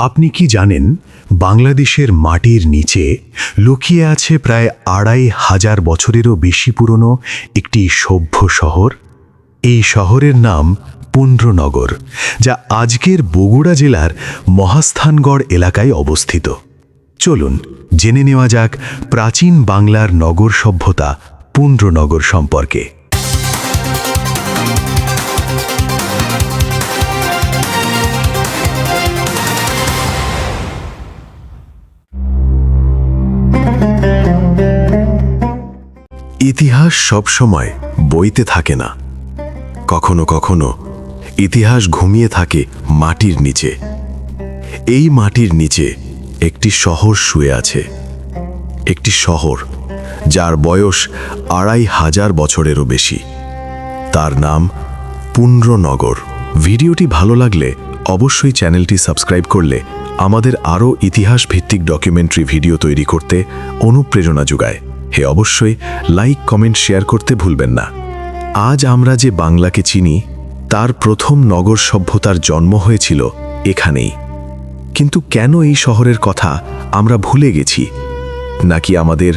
আপনি কি জানেন, বাংলাদেশের মাটির নিচে লুকিয়ে আছে প্রায় আড়াই হাজার বছরেরও বেশি পুরনো একটি সভ্য শহর? এই শহরের নাম পুন্ড্রনগর, যা আজকের বগুড়া জেলার মহাস্থানগড় এলাকায় অবস্থিত। চলুন, জেনে নেওয়া যাক প্রাচীন বাংলার নগর সভ্যতা পুন্ড্রনগর সম্পর্কে। ইতিহাস সবসময় বইতে থাকে না। কখনো কখনো ইতিহাস ঘুমিয়ে থাকে মাটির নিচে। এই মাটির নিচে একটি শহর শুয়ে আছে। একটি শহর যার বয়স আড়াই হাজার বছরেরও বেশি। তার নাম পুন্ড্রনগর। ভিডিওটি ভালো লাগলে অবশ্যই চ্যানেলটি সাবস্ক্রাইব করলে আমাদের আরও ইতিহাস ভিত্তিক ডকুমেন্টারি ভিডিও তৈরি করতে অনুপ্রেরণা যোগায়। হে অবশ্যই লাইক, কমেন্ট, শেয়ার করতে ভুলবেন না। আজ আমরা যে বাংলাকে চিনি, তার প্রথম নগর সভ্যতার জন্ম হয়েছিল এখানেই। কিন্তু কেন এই শহরের কথা আমরা ভুলে গেছি? নাকি আমাদের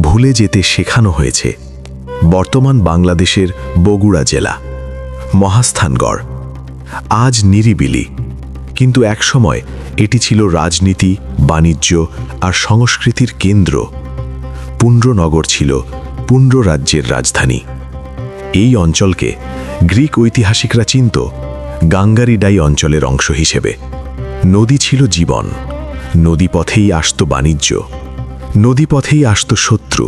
ভুলে যেতে শেখানো হয়েছে? বর্তমান বাংলাদেশের বগুড়া জেলা, মহাস্থানগড়। আজ নিরিবিলি। কিন্তু একসময় এটি ছিল রাজনীতি, বাণিজ্য আর সংস্কৃতির কেন্দ্র। পুণ্ড্রনগর ছিল পুণ্ড্র রাজ্যের রাজধানী। এই অঞ্চলকে গ্রিক ঐতিহাসিকরা চিনত গাঙ্গারিডাই অঞ্চলের অংশ হিসেবে। নদী ছিল জীবন, নদীপথেই আসত বাণিজ্য, নদীপথেই আসত শত্রু,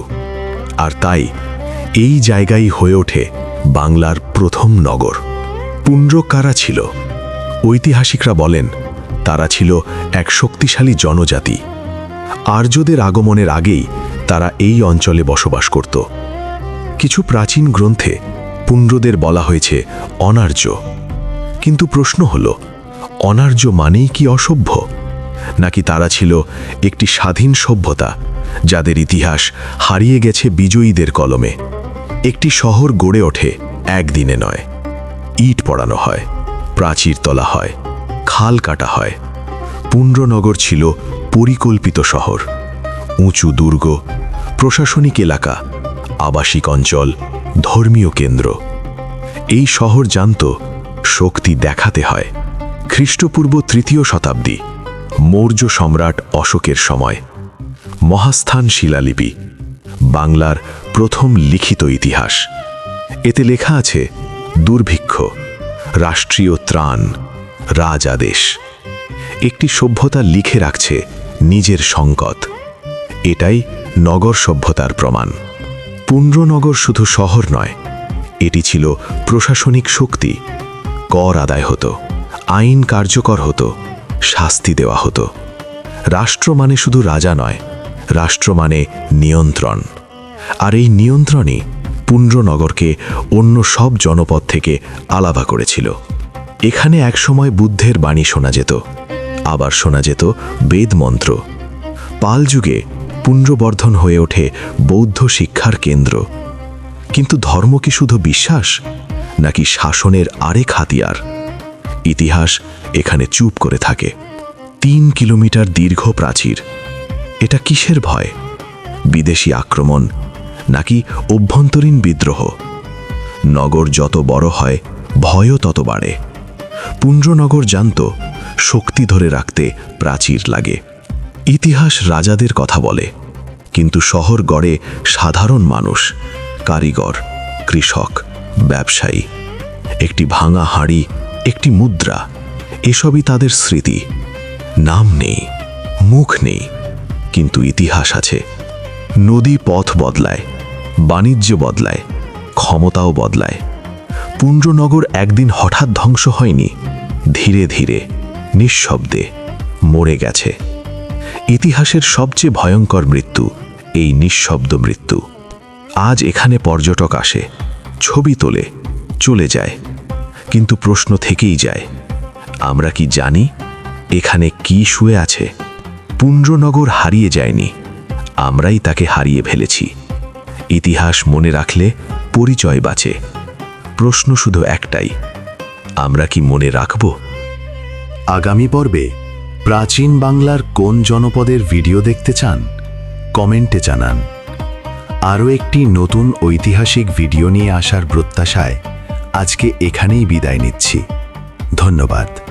আর তাই এই জায়গায় হয়ে ওঠে বাংলার প্রথম নগর। পুণ্ড্র কারা ছিল? ঐতিহাসিকরা বলেন, তারা ছিল এক শক্তিশালী জনজাতি। আর্যদের আগমনের আগেই তারা এই অঞ্চলে বসবাস করত। কিছু প্রাচীন গ্রন্থে পুণ্ড্রদের বলা হয়েছে অনার্য। কিন্তু প্রশ্ন হল, অনার্য মানেই কি অসভ্য? নাকি তারা ছিল একটি স্বাধীন সভ্যতা, যাদের ইতিহাস হারিয়ে গেছে বিজয়ীদের কলমে? একটি শহর গড়ে ওঠে একদিনে নয়। ইট পড়ানো হয়, প্রাচীর তলা হয়, খাল কাটা হয়। পুণ্ড্রনগর ছিল পরিকল্পিত শহর। উঁচু দুর্গ প্রশাসনিক এলাকা, আবাসিক অঞ্চল, ধর্মীয় কেন্দ্র। এই শহর জানত শক্তি দেখাতে হয়। খ্রিস্টপূর্ব তৃতীয় শতাব্দী, মৌর্য সম্রাট অশোকের সময়। মহাস্থান শিলালিপি, বাংলার প্রথম লিখিত ইতিহাস। এতে লেখা আছে, দুর্ভিক্ষ, রাষ্ট্রীয় ত্রাণ, রাজ আদেশ একটি সভ্যতা লিখে রাখছে নিজের সংকট। এটাই নগর সভ্যতার প্রমাণ। পুণ্ড্রনগর শুধু শহর নয়, এটি ছিল প্রশাসনিক শক্তি। কর আদায় হতো, আইন কার্যকর হতো, শাস্তি দেওয়া হতো। রাষ্ট্র মানে শুধু রাজা নয়, রাষ্ট্র মানে নিয়ন্ত্রণ। আর এই নিয়ন্ত্রণই পুণ্ড্রনগরকে অন্য সব জনপদ থেকে আলাদা করেছিল। এখানে একসময় বুদ্ধের বাণী শোনা যেত, আবার শোনা যেত বেদমন্ত্র। পাল যুগে পুণ্ড্রবর্ধন হয়ে ওঠে বৌদ্ধ শিক্ষার কেন্দ্র। কিন্তু ধর্ম কি শুধু বিশ্বাস, নাকি শাসনের আরেক হাতিয়ার? ইতিহাস এখানে চুপ করে থাকে। তিন কিলোমিটার দীর্ঘ প্রাচীর। এটা কিসের ভয়? বিদেশি আক্রমণ, নাকি অভ্যন্তরীণ বিদ্রোহ? নগর যত বড় হয়, ভয়ও তত বাড়ে। পুণ্ড্রনগর জানত, শক্তি ধরে রাখতে প্রাচীর লাগে। ইতিহাস রাজাদের কথা বলে, কিন্তু শহর গড়ে সাধারণ মানুষ, কারিগর, কৃষক, ব্যবসায়ী, একটি ভাঙা হাড়ি, একটি মুদ্রা, এসবই তাদের স্মৃতি। নাম নেই, মুখ নেই, কিন্তু ইতিহাস আছে। নদী পথ বদলায়, বাণিজ্য বদলায়, ক্ষমতাও বদলায়। পুণ্ড্রনগর একদিন হঠাৎ ধ্বংস হয়নি, ধীরে ধীরে, নিঃশব্দে, মরে গেছে। ইতিহাসের সবচেয়ে ভয়ঙ্কর মৃত্যু, এই নিঃশব্দ মৃত্যু। আজ এখানে পর্যটক আসে, ছবি তোলে, চলে যায়, কিন্তু প্রশ্ন থেকেই যায়, আমরা কি জানি, এখানে কি শুয়ে আছে? পুণ্ড্রনগর হারিয়ে যায়নি, আমরাই তাকে হারিয়ে ফেলেছি। ইতিহাস মনে রাখলে পরিচয় বাঁচে। প্রশ্ন শুধু একটাই, আমরা কি মনে রাখব? আগামী পর্বে প্রাচীন বাংলার কোন জনপদের ভিডিও দেখতে চান, কমেন্টে জানান। আরও একটি নতুন ঐতিহাসিক ভিডিও নিয়ে আসার প্রত্যাশায় আজকে এখানেই বিদায় নিচ্ছি। ধন্যবাদ।